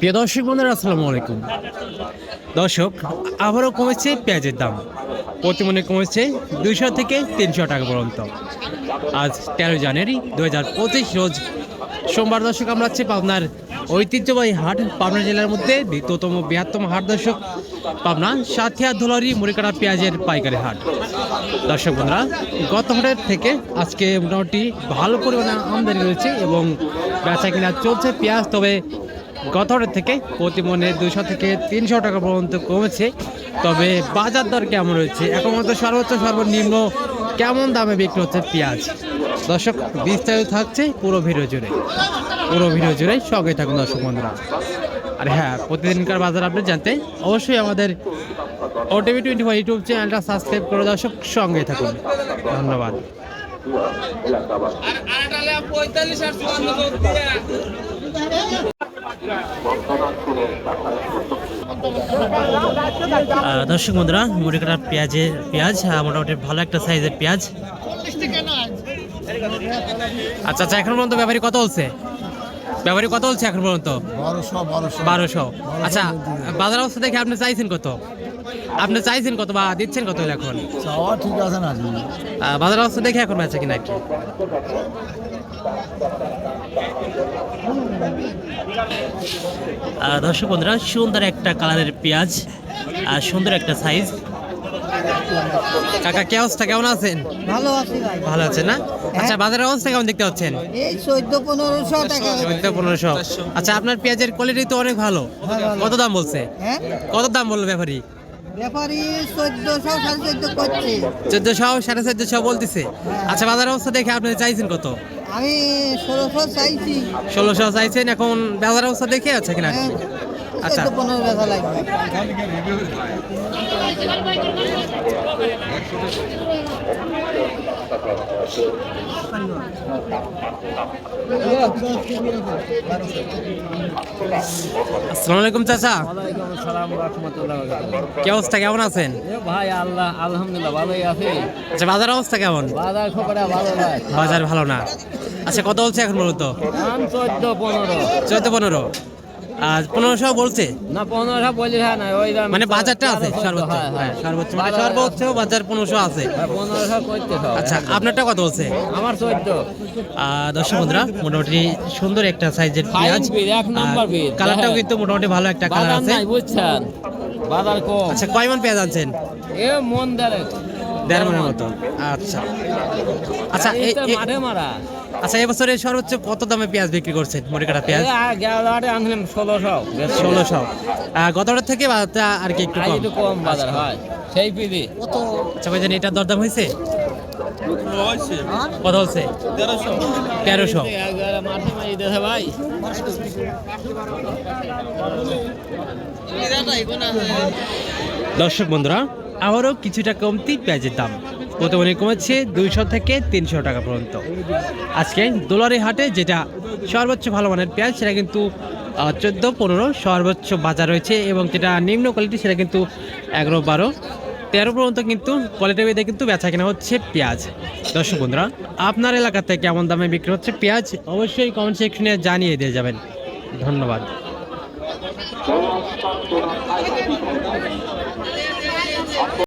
প্রিয় দর্শক বন্ধুরা, আসসালামু আলাইকুম। দর্শক, আবারও কমেছে পেঁয়াজের দাম। প্রতি মনে কমেছে দুইশো থেকে তিনশো টাকা পর্যন্ত। আজ তেরো জানুয়ারি দু হাজার পঁচিশ রোজ সোমবার দর্শক, আমরা আছি পাবনার ঐতিহ্যবাহী হাট, পাবনা জেলার মধ্যে দ্বিতীয়তম বৃহত্তম হাট দর্শক, পাবনা সাথিয়া ধুলারি মুড়িকাটা পেঁয়াজের পাইকারি হাট। দর্শক বন্ধুরা, গত হাটের থেকে আজকে মোটামুটি ভালো পরিমাণে আমদানি রয়েছে এবং বেচা কিনা চলছে পেঁয়াজ, তবে গত হাটের থেকে প্রতি মনে দুশো থেকে তিনশো টাকা পর্যন্ত কমেছে। তবে বাজার দর কেমন রয়েছে? এখন মতো সর্বোচ্চ সর্বনিম্ন কেমন দামে বিক্রি হচ্ছে পেঁয়াজ? দর্শক বিস্তারিত থাকছে পুরো ভিডিও জুড়ে। পুরো ভিডিও জুড়ে সঙ্গে থাকুন দর্শক বন্ধুরা। আর হ্যাঁ প্রতিদিনকার বাজার আপনি জানতে অবশ্যই আমাদের ওটিভি টোয়েন্টি ফোর ইউটিউব চ্যানেলটা সাবস্ক্রাইব করে দর্শক সঙ্গে থাকুন। ধন্যবাদ। আহ, দর্শক বন্ধুরা মুড়ি কাটা পেঁয়াজের পেঁয়াজ মোটামুটি ভালো একটা সাইজের পেঁয়াজ। আচ্ছা আচ্ছা এখন পর্যন্ত ব্যাপারী কত বলছে ব্যাপারী কত বলছে এখন পর্যন্ত? বারোশো আচ্ছা বাজার অবস্থা দেখে আপনি চাইছেন কত? আপনি চাইছেন কত বা দিচ্ছেন কত এখন? ঠিক আছে না। বাজার অবস্থা দেখে এখন বেচা কিনা কি দর্শক বন্ধুরা সুন্দর একটা কালারের পেঁয়াজ আর সুন্দর একটা সাইজ কাকা কি অবস্থা? কেমন আছেন? ভালো আছি ভাই। ভালো আছেন না? আচ্ছা বাজারের অবস্থা কেমন দেখতে পাচ্ছেন? এই চোদ্দ পনেরোশো টাকা চোদ্দ পনেরোশো আচ্ছা আপনার পেঁয়াজের কোয়ালিটি তো অনেক ভালো। কত দাম বলছে? হ্যাঁ? কত দাম বলল ব্যাপারী? ব্যাপারী চোদ্দশো সাড়ে চোদ্দ করছে। চোদ্দশো সাড়ে চোদ্দশো বলতেছে। আচ্ছা বাজার অবস্থা দেখে আপনি চাইছেন কত? আমি ষোলোশো চাইছি। ষোলোশো চাইছেন এখন বাজার অবস্থা দেখে আছে কিনা? হ্যাঁ। আচ্ছা। পনেরো লাগবে আসসালামু আলাইকুম চাচা। ওয়ালাইকুম কি অবস্থা? কেমন আছেন? ভাই আল্লাহ আলহামদুলিল্লাহ ভালোই আছি আচ্ছা বাজার অবস্থা কেমন? বাজার ভালো ভাই বাজার ভালো না। আচ্ছা কত বলছে এখন দাম চোদ্দ পনেরো। চোদ্দ পনেরো। আর পনেরোশো বলছে? না পনেরো বলি হ্যাঁ না ওই মানে বাজারটা আছে সর্বোচ্চ। হ্যাঁ, হ্যাঁ। সর্বোচ্চ মানে সর্বোচ্চ বাজার পনেরোশো আছে। হ্যাঁ, পনেরোশো করতে আচ্ছা আপনারটা কত বলছে? আমার চোদ্দ। দর্শক বন্ধুরা মোটামুটি সুন্দর একটা সাইজের পেঁয়াজ। নম্বর কালারটাও কিন্তু মোটামুটি ভালো একটা কালার আছে। বুঝছেন? বাজার কম। আচ্ছা কয় মন পেঁয়াজ আনছেন? এ মন দেড় দেড় মনের মতো। আচ্ছা। আচ্ছা মাঠে মারা। আচ্ছা এবছরে সর্বোচ্চ কত দামে পেঁয়াজ বিক্রি করছেন মনে কাটা পেঁয়াজ ষোলোশো। ষোলোশো। থেকে বাজারটা আর কি একটু কম? একটু কম বাজার হয়। সেই পিদি আচ্ছা ভাইজান এটার দরদাম হয়েছে? কত হচ্ছে? তেরোশো। ভাই। দর্শক বন্ধুরা আবারও কিছুটা কমতি পেঁয়াজের দাম। প্রথমে কমেছে দুইশো থেকে তিনশো টাকা পর্যন্ত। আজকে দোলারি হাটে যেটা সর্বোচ্চ ভালো মানের পেঁয়াজ, সেটা কিন্তু চোদ্দ, পনেরো সর্বোচ্চ বাজার রয়েছে এবং যেটা নিম্ন কোয়ালিটি সেটা কিন্তু এগারো, বারো, তেরো পর্যন্ত কিন্তু কোয়ালিটি ভেদে কিন্তু বেচা কেনা হচ্ছে পেঁয়াজ। দর্শক বন্ধুরা, আপনার এলাকাতে কেমন দামে বিক্রি হচ্ছে পেঁয়াজ? অবশ্যই কমেন্ট সেকশনে জানিয়ে দিয়ে যাবেন। ধন্যবাদ।